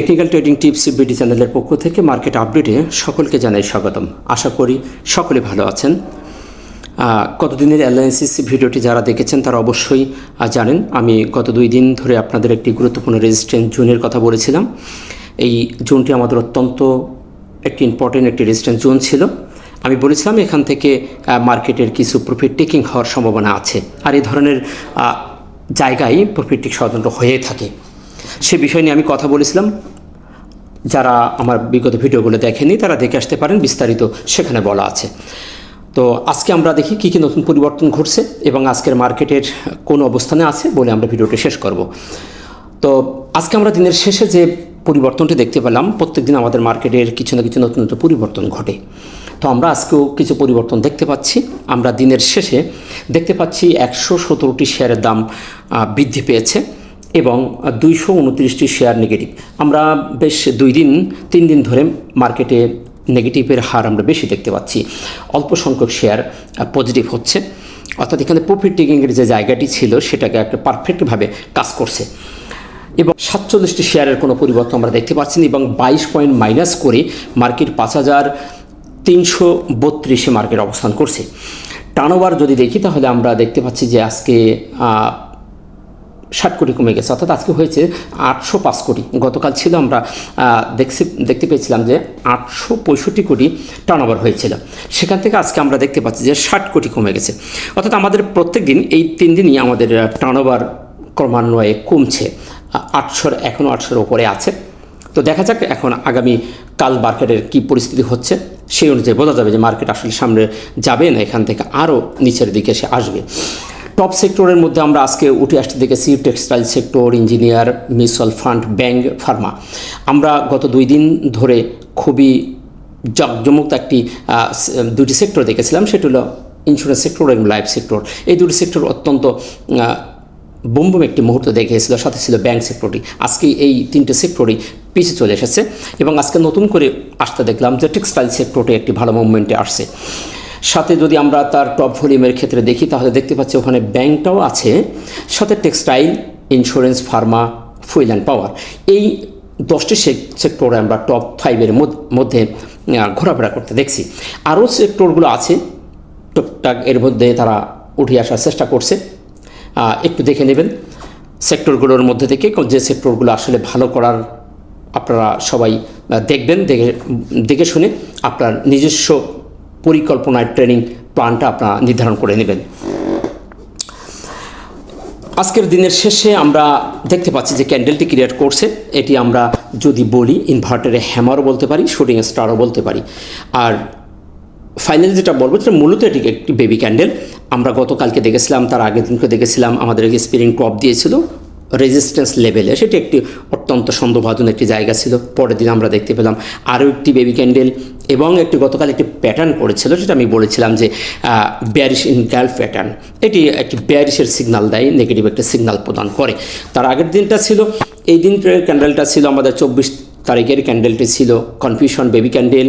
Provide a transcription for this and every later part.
Technical trading tips BD চ্যানেলের পক্ষ থেকে মার্কেট আপডেটে সকলকে জানাই স্বাগতম। আশা করি সকলে ভালো আছেন। আহ, গতদিনের অ্যালায়েন্সিস ভিডিওটি যারা দেখেছেন তারা অবশ্যই জানেন আমি গত দুই দিন ধরে আপনাদের একটি গুরুত্বপূর্ণ রেজিস্ট্যান্স জোনের কথা বলেছিলাম। এই জোনটি আমাদের অত্যন্ত একটি ইম্পর্টেন্ট একটি রেজিস্ট্যান্স জোন ছিল। আমি বলেছিলাম এখান থেকে মার্কেটের কিছু প্রফিট টেকিং হওয়ার সম্ভাবনা আছে। আর এই ধরনের জায়গায় প্রফিট টেক সাধারণত হয়ে থাকে। সে বিষয় নিয়ে আমি কথা বলেছিলাম। যারা আমার বিগত ভিডিওগুলো দেখেনি তারা দেখে আসতে পারেন, বিস্তারিত সেখানে বলা আছে। তো আজকে আমরা দেখি কী কী নতুন পরিবর্তন ঘটছে এবং আজকের মার্কেটের কোন অবস্থানে আছে বলে আমরা ভিডিওটি শেষ করব। তো আজকে আমরা দিনের শেষে যে পরিবর্তনটি দেখতে পেলাম, প্রত্যেকদিন আমাদের মার্কেটের কিছু না কিছু নতুন নতুন পরিবর্তন ঘটে। তো আমরা আজকেও কিছু পরিবর্তন দেখতে পাচ্ছি। আমরা দিনের শেষে দেখতে পাচ্ছি একশো সতেরোটি শেয়ারের দাম বৃদ্ধি পেয়েছে। এবং দুইশো উনত্রিশটি শেয়ার নেগেটিভ আমরা বেশ দুই দিন, তিন দিন ধরে মার্কেটে নেগেটিভের হার আমরা বেশি দেখতে পাচ্ছি। অল্প সংখ্যক শেয়ার পজিটিভ হচ্ছে। অর্থাৎ এখানে প্রফিট টেকিংয়ের যে জায়গাটি ছিল, সেটাকে একটা পারফেক্টভাবে কাজ করছে। এবং সাতচল্লিশটি শেয়ারের কোনো পরিবর্তন আমরা দেখতে পাচ্ছি না এবং বাইশ পয়েন্ট মাইনাস করে মার্কেট পাঁচ হাজার তিনশো বত্রিশে মার্কেট অবস্থান করছে। টার্নওভার যদি দেখি, তাহলে আমরা দেখতে পাচ্ছি যে আজকে ষাট কোটি কমে গেছে। অর্থাৎ আজকে হয়েছে আটশো পাঁচ কোটি। গতকাল ছিল আমরা দেখছি, দেখতে পেয়েছিলাম যে আটশো পঁয়ষট্টি কোটি টার্নওভার হয়েছিল। সেখান থেকে আজকে আমরা দেখতে পাচ্ছি যে ষাট কোটি কমে গেছে। অর্থাৎ আমাদের প্রত্যেক দিন, এই তিন দিনই আমাদের টার্নওভার ক্রমান্বয়ে কমছে। আটশোর এখনও আটশোর ওপরে আছে। তো দেখা যাক এখন আগামী কাল মার্কেটের কী পরিস্থিতি হচ্ছে। সেই অনুযায়ী বোঝা যাবে যে মার্কেট আসলে সামনে যাবে না, এখান থেকে আরও নিচের দিকে এসে আসবে। টপ সেক্টরের মধ্যে আমরা আজকে উঠে আসতে দেখেছি textile sector engineer mutual fund bank pharma আমরা গত দুই দিন ধরে খুবই জাকজমুক্ত একটি দুটি সেক্টর দেখেছিলাম, সেটি হলো ইন্স্যুরেন্স সেক্টর এবং লাইফ সেক্টর এই দুটি সেক্টর অত্যন্ত বুমবুম একটি মুহূর্ত দেখেছিল সাথে ছিল ব্যাংক সেক্টরটি আজকে এই তিনটে সেক্টরই পিছিয়ে চলে এসেছে এবং আজকে নতুন করে আসতে দেখলাম যে টেক্সটাইল সেক্টরটি একটি ভালো মুভমেন্টে আসছে। সাথে যদি আমরা তার টপ ভলিউমের ক্ষেত্রে দেখি, তাহলে দেখতে পাচ্ছি ওখানে ব্যাংকটাও আছে, সাথে textile insurance pharma fuel and power এই দশটি সেক্টরে আমরা টপ ফাইভের মধ্যে ঘোরাফেরা করতে দেখছি। আরও সেক্টরগুলো আছে, টুকটাক এর মধ্যে তারা উঠে আসার চেষ্টা করছে। একটু দেখে নেবেন। সেক্টরগুলোর মধ্যে থেকে যে সেক্টরগুলো আসলে ভালো করার আপনারা সবাই দেখবেন, দেখে দেখে শুনে আপনার নিজস্ব পরিকল্পনায় ট্রেনিং প্ল্যানটা আপনারা নির্ধারণ করে নেবেন। আজকের দিনের শেষে আমরা দেখতে পাচ্ছি যে ক্যান্ডেলটি ক্রিয়েট করছে। এটি আমরা যদি বলি ইনভার্টারে হ্যামারও বলতে পারি শুটিং স্টারও বলতে পারি। আর ফাইনালি যেটা বলব সেটা মূলত এটি একটি বেবি ক্যান্ডেল আমরা গতকালকে দেখেছিলাম, তার আগের দিনকে দেখেছিলাম, আমাদের স্পিরিং টপ দিয়েছিল। রেজিস্ট্যান্স লেভেলে সেটি একটি অত্যন্ত সন্দেহভাজন একটি জায়গা ছিল। পরের দিন আমরা দেখতে পেলাম আরও একটি বেবি ক্যান্ডেল এবং একটি গতকাল একটি প্যাটার্ন করেছিল যেটা আমি বলেছিলাম যে ব্যারিশ ইন গ্যাল্ফ প্যাটার্ন এটি একটি ব্যারিশের সিগনাল দেয় নেগেটিভ একটা সিগনাল প্রদান করে। তার আগের দিনটা ছিল, এই দিনটার ক্যান্ডেলটা ছিল আমাদের চব্বিশ তারিখের ক্যান্ডেলটি ছিল কনফিউশন বেবি ক্যান্ডেল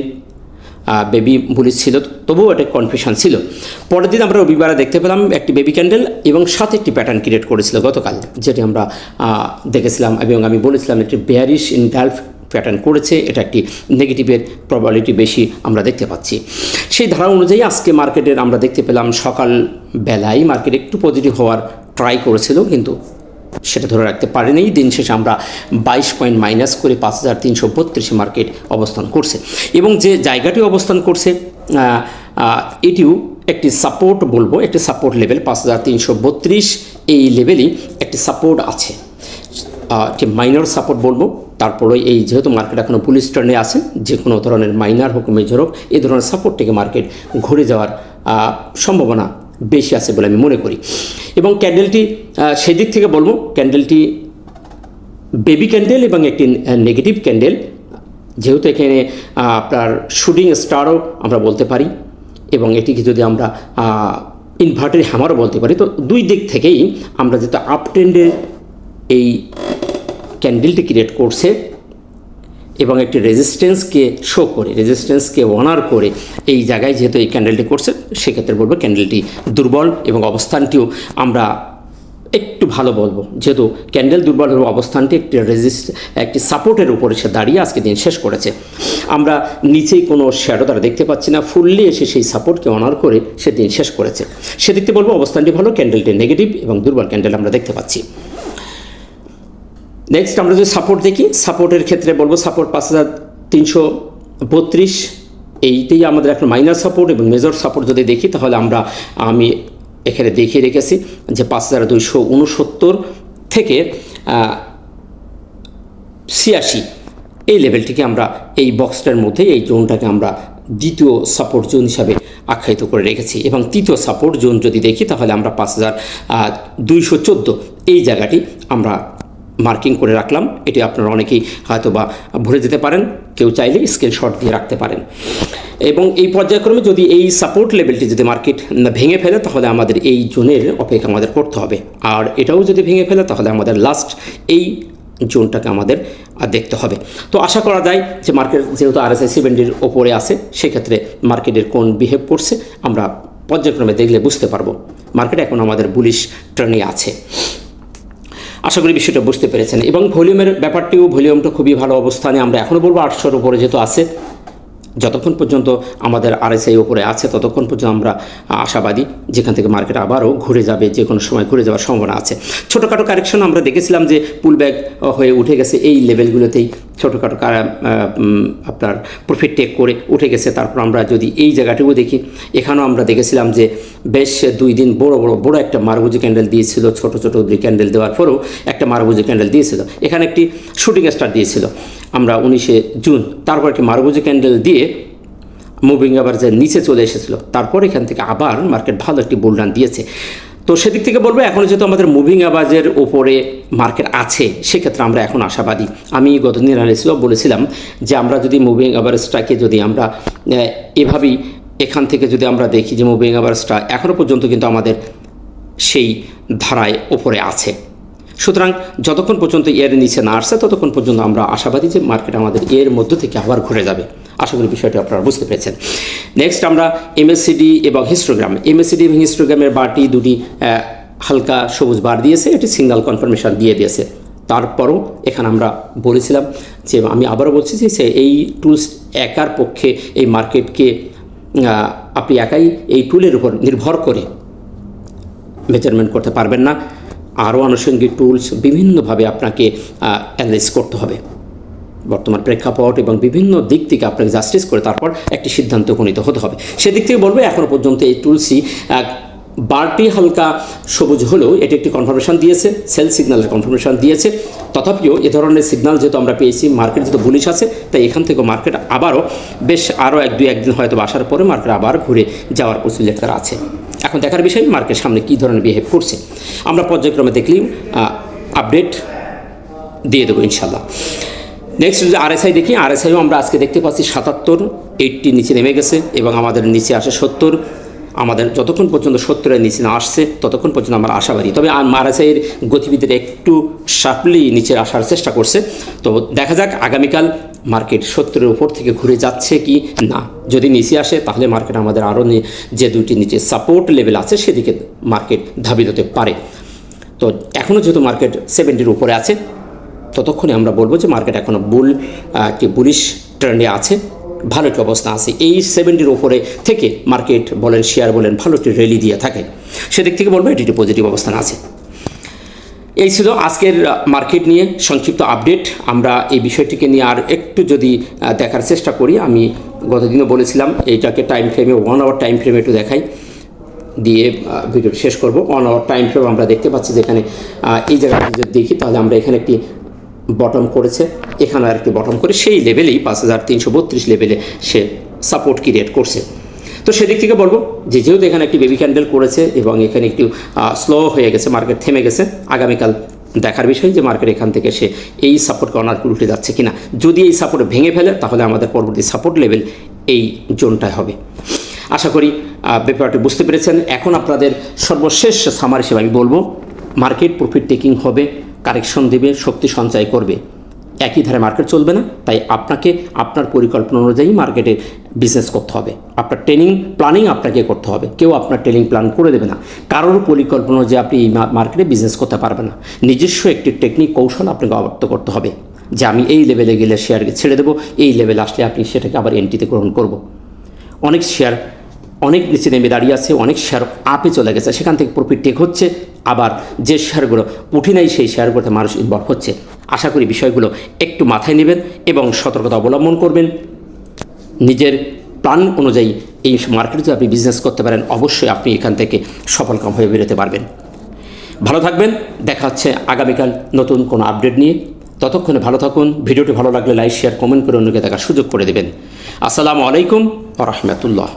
বেবি বুলি ছিল, তবুও একটা কনফিউশন ছিল। পরের দিন আমরা রবিবারে দেখতে পেলাম একটি বেবি ক্যান্ডেল এবং সাথে একটি প্যাটার্ন ক্রিয়েট করেছিল গতকাল, যেটি আমরা দেখেছিলাম এবং আমি বলেছিলাম একটি বেয়ারিশ ইন গালফ প্যাটার্ন করেছে, এটা একটি নেগেটিভের প্রবাবিলিটি বেশি আমরা দেখতে পাচ্ছি। সেই ধারা অনুযায়ী আজকে মার্কেটের আমরা দেখতে পেলাম সকাল বেলায় মার্কেট একটু পজিটিভ হওয়ার ট্রাই করেছিল, কিন্তু সেটা ধরে রাখতে পারেনি। দিন শেষে আমরা বাইশ পয়েন্ট মাইনাস করে পাঁচ হাজার তিনশো বত্রিশে মার্কেট অবস্থান করছে। এবং যে জায়গাটি অবস্থান করছে এটিও একটি সাপোর্ট বলব, একটি সাপোর্ট লেভেল। পাঁচ হাজার তিনশো বত্রিশ এই লেভেলই একটি সাপোর্ট আছে। একটি মাইনর সাপোর্ট বলব। তারপরে এই যেহেতু মার্কেট এখনও পুলিশ টার্নে আছে যে কোনো ধরনের মাইনার হোক, মেজর হোক এই ধরনের সাপোর্ট থেকে মার্কেট ঘুরে যাওয়ার সম্ভাবনা বেশি আছে বলে আমি মনে করি। এবং ক্যান্ডেলটি সেদিক থেকে বলব, ক্যান্ডেলটি বেবি ক্যান্ডেল এবং একটি নেগেটিভ ক্যান্ডেল। যেহেতু এখানে আপনার শুটিং স্টারও আমরা বলতে পারি এবং এটিকে যদি আমরা ইনভার্টারি হ্যামারও বলতে পারি, তো দুই দিক থেকেই আমরা যেহেতু আপ ট্রেন্ডের এই ক্যান্ডেলটি ক্রিয়েট করছে এবং একটি রেজিস্ট্যান্সকে শো করে রেজিস্ট্যান্সকে অনার করে এই জায়গায় যেহেতু এই ক্যান্ডেলটি করছে, সেক্ষেত্রে বলব ক্যান্ডেলটি দুর্বল এবং অবস্থানটিও আমরা একটু ভালো বলব। যেহেতু ক্যান্ডেল দুর্বলের অবস্থানটি একটি রেজিস্ট একটি সাপোর্টের উপরে সে দাঁড়িয়ে আজকে দিন শেষ করেছে। আমরা নিচেই কোনো শ্যাডো তারা দেখতে পাচ্ছি না, ফুললি এসে সেই সাপোর্টকে অনার করে সে দিন শেষ করেছে। সেদিকতে বলব অবস্থানটি ভালো ক্যান্ডেলটি নেগেটিভ এবং দুর্বল ক্যান্ডেল আমরা দেখতে পাচ্ছি। নেক্সট আমরা যদি সাপোর্ট দেখি সাপোর্টের ক্ষেত্রে বলব সাপোর্ট পাঁচ হাজার তিনশো বত্রিশ। এইটাই আমাদের এখন মাইনার সাপোর্ট এবং মেজর সাপোর্ট যদি দেখি, তাহলে আমরা, আমি এখানে দেখিয়ে রেখেছি যে পাঁচ হাজার দুইশো উনসত্তর থেকে ছিয়াশি। এই লেভেলটিকে আমরা এই বক্সটার মধ্যে, এই জোনটাকে আমরা দ্বিতীয় সাপোর্ট জোন হিসাবে আখ্যায়িত করে রেখেছি। এবং তৃতীয় সাপোর্ট জোন যদি দেখি, তাহলে আমরা পাঁচ হাজার দুইশো চোদ্দ। এই জায়গাটি আমরা মার্কিং করে রাখলাম। এটি আপনারা অনেকেই হয়তো বা ভরে যেতে পারেন। কেউ চাইলে স্ক্রিনশট দিয়ে রাখতে পারেন। এবং এই পর্যায়ক্রমে যদি এই সাপোর্ট লেভেলটি যদি মার্কেট ভেঙে ফেলে, তাহলে আমাদের এই জোনের অপেক্ষা আমাদের করতে হবে। আর এটাও যদি ভেঙে ফেলে, তাহলে আমাদের লাস্ট এই জোনটাকে আমাদের দেখতে হবে। তো আশা করা যায় যে মার্কেট যেহেতু আর এস আই সেভেন্টির ওপরে আছে, সেক্ষেত্রে মার্কেটের কোন বিহেভ করছে, আমরা পর্যায়ক্রমে দেখলে বুঝতে পারব। মার্কেট এখন আমাদের বুলিশ ট্রেনে আছে। আশা করি বিষয়টা বুঝতে পেরেছেন। এবং ভলিউমের ব্যাপারটিও, ভলিউমটা খুবই ভালো অবস্থানে আমরা এখনও বলব, আটশোর উপরে যেহেতু আছে। যতক্ষণ পর্যন্ত আমাদের আরএসআই ওপরে আছে, ততক্ষণ পর্যন্ত আমরা আশাবাদী যেখান থেকে মার্কেট আবারও ঘুরে যাবে, যে কোনো সময় ঘুরে যাওয়ার সম্ভাবনা আছে। ছোটোখাটো কারেকশন আমরা দেখেছিলাম যে পুল ব্যাক হয়ে উঠে গেছে, এই লেভেলগুলোতেই ছোটোখাটো আপনার প্রফিট টেক করে উঠে গেছে। তারপর আমরা যদি এই জায়গাটিও দেখি, এখানেও আমরা দেখেছিলাম যে বেশ দুই দিন বড় বড় বড় একটা মারবুজি ক্যান্ডেল দিয়েছিল, ছোট ছোট দুই ক্যান্ডেল দেওয়ার পরেও একটা মারবুজি ক্যান্ডেল দিয়েছিল। এখানে একটি শুটিং স্টার দিয়েছিল। আমরা উনিশে জুন তারপর একটি মারবুজি ক্যান্ডেল দিয়ে মুভিং যে নিচে চলে এসেছিল, তারপর এখান থেকে আবার মার্কেট ভালো একটি বুলডান দিয়েছে। তো সেদিক থেকে বলব, এখন যেহেতু আমাদের মুভিং আবাজের ওপরে মার্কেট আছে, সেক্ষেত্রে আমরা এখন আশাবাদী। আমি গতদিন অ্যানালিসিসও বলেছিলাম যে আমরা যদি মুভিং অ্যাভারেজটাকে যদি আমরা এভাবেই এখান থেকে যদি আমরা দেখি যে মুভিং অ্যাভারেজটা এখনও পর্যন্ত কিন্তু আমাদের সেই ধারায় ওপরে আছে। সুতরাং যতক্ষণ পর্যন্ত এর নিচে না আসছে, ততক্ষণ পর্যন্ত আমরা আশাবাদী যে মার্কেট আমাদের এর মধ্য থেকে আবার ঘুরে যাবে। আশা করি বিষয়টি আপনারা বুঝতে পেরেছেন। নেক্সট আমরা এমএসসিডি এবং হিস্টোগ্রাম এমএসসিডি এবং হিস্টোগ্রামের বারটি দুটি হালকা সবুজ বার দিয়েছে, এটি সিগন্যাল কনফার্মেশন দিয়ে দিয়েছে। তারপরও এখানে আমরা বলেছিলাম যে, আমি আবারও বলছি যে, সে এই টুলস একার পক্ষে এই মার্কেটকে আপনি একাই এই টুলের উপর নির্ভর করে মেজারমেন্ট করতে পারবেন না। আরও আনুষঙ্গিক টুলস বিভিন্নভাবে আপনাকে অ্যানালাইজ করতে হবে। বর্তমান প্রেক্ষাপট এবং বিভিন্ন দিক থেকে আপনাকে জাস্টিস করে তারপর একটি সিদ্ধান্ত উপনীত হতে হবে। সেদিক থেকে বলব এখনও পর্যন্ত এই টুলসই বারটি হালকা সবুজ হলেও এটি একটি কনফার্মেশন দিয়েছে সেল সিগন্যালের কনফার্মেশন দিয়েছে। তথাপিও এ ধরনের সিগন্যাল যেহেতু আমরা পেয়েছি মার্কেট যেহেতু বুলিশ আছে, তাই এখান থেকে মার্কেট আবারও বেশ আরও এক দুই একদিন হয়তো আসার পরে মার্কেট আবার ঘুরে যাওয়ার প্রচুর পসিবিলিটি আছে। এখন দেখার বিষয় মার্কেট সামনে কী ধরনের বিহেভ করছে। আমরা পর্যায়ক্রমে দেখলেই আপডেট দিয়ে দেবো ইনশাল্লাহ নেক্সট যদি আরএসআই দেখি আরএসআইও আমরা আজকে দেখতে পাচ্ছি সাতাত্তর এইটটি নিচে নেমে গেছে এবং আমাদের নিচে আসে সত্তর। আমাদের যতক্ষণ পর্যন্ত সত্তরের নিচে না আসছে, ততক্ষণ পর্যন্ত আমরা আশাবাদী। তবে আরএসআইয়ের গতিবিধিটা একটু শার্পলি নিচে আসার চেষ্টা করছে। তো দেখা যাক আগামীকাল মার্কেট সত্তরের উপর থেকে ঘুরে যাচ্ছে কি না। যদি নিচে আসে, তাহলে মার্কেট আমাদের আরও যে দুটি নিচে সাপোর্ট লেভেল আছে, সেদিকে মার্কেট ধাবিত হতে পারে। তো এখনও যেহেতু মার্কেট সেভেন্টির উপরে আছে, ততক্ষণে আমরা বলব যে মার্কেট এখনও বুল একটি বুলিশ ট্রেন্ডে আছে। ভালো একটি অবস্থা আছে। এই সেভেন্টির ওপরে থেকে মার্কেট বলেন শেয়ার বলেন ভালো একটি র্যালি দিয়ে থাকে। সেদিক থেকে বলব এটি একটি পজিটিভ অবস্থান আছে। এই ছিল আজকের মার্কেট নিয়ে সংক্ষিপ্ত আপডেট আমরা এই বিষয়টিকে নিয়ে আর একটু যদি দেখার চেষ্টা করি, আমি গতদিনও বলেছিলাম এইটাকে টাইম ফ্রেমে ওয়ান আওয়ার টাইম ফ্রেমে একটু দেখাই। দিয়ে ভিডিও শেষ করব। ওয়ান আওয়ার টাইম ফ্রেম আমরা দেখতে পাচ্ছি যেখানে এই জায়গাটা যদি দেখি, তাহলে আমরা এখানে একটি বটম করেছে। এখানে আর একটি বটম করে, সেই লেভেলেই পাঁচ হাজার তিনশো বত্রিশ লেভেলে সে সাপোর্ট ক্রিয়েট করছে। তো সেদিক থেকে বলব, যে যেহেতু এখানে একটি বেবি ক্যান্ডেল করেছে এবং এখানে একটু স্লো হয়ে গেছে মার্কেট থেমে গেছে, আগামীকাল দেখার বিষয় যে মার্কেট এখান থেকে সে এই সাপোর্ট কর্নার উল্টে যাচ্ছে কিনা। যদি এই সাপোর্ট ভেঙে ফেলে, তাহলে আমাদের পরবর্তী সাপোর্ট লেভেল এই জোনটায় হবে। আশা করি ব্যাপারটি বুঝতে পেরেছেন। এখন আপনাদের সর্বশেষ সামার হিসেবে আমি বলব মার্কেট প্রফিট টেকিং হবে কারেকশন দেবে, শক্তি সঞ্চয় করবে। একই ধারে মার্কেট চলবে না, তাই আপনাকে আপনার পরিকল্পনা অনুযায়ী মার্কেটে বিজনেস করতে হবে। আপনার ট্রেনিং প্ল্যানিং আপনাকে করতে হবে। কেউ আপনার ট্রেনিং প্ল্যান করে দেবে না। কারোর পরিকল্পনা যে আপনি এই মার্কেটে বিজনেস করতে পারবেন না। নিজস্ব একটি টেকনিক কৌশল আপনাকে আবদ্ধ করতে হবে। যে আমি এই লেভেলে গেলে শেয়ারকে ছেড়ে দেবো, এই লেভেলে আসলে আপনি সেটাকে আবার এন্ট্রিতে গ্রহণ করব। অনেক শেয়ার অনেক নিচে নেমে দাঁড়িয়ে আছে, অনেক শেয়ার আপে চলে গেছে। সেখান থেকে প্রফিট টেক হচ্ছে, আবার যে শেয়ারগুলো উঠে নাই, সেই শেয়ারগুলোতে মানুষ ইনভলভ হচ্ছে। আশা করি বিষয়গুলো একটু মাথায় নেবেন এবং সতর্কতা অবলম্বন করবেন। নিজের প্ল্যান অনুযায়ী এই মার্কেটে যদি আপনি বিজনেস করতে পারেন, অবশ্যই আপনি এখান থেকে সফলকাম হয়ে বেরোতে পারবেন। ভালো থাকবেন, দেখা হচ্ছে আগামীকাল নতুন কোনো আপডেট নিয়ে। ততক্ষণে ভালো থাকুন, ভিডিওটি ভালো লাগলে লাইক শেয়ার কমেন্ট করে অন্যকে দেখার সুযোগ করে দেবেন। আসসালামু আলাইকুম রহমতুল্লাহ।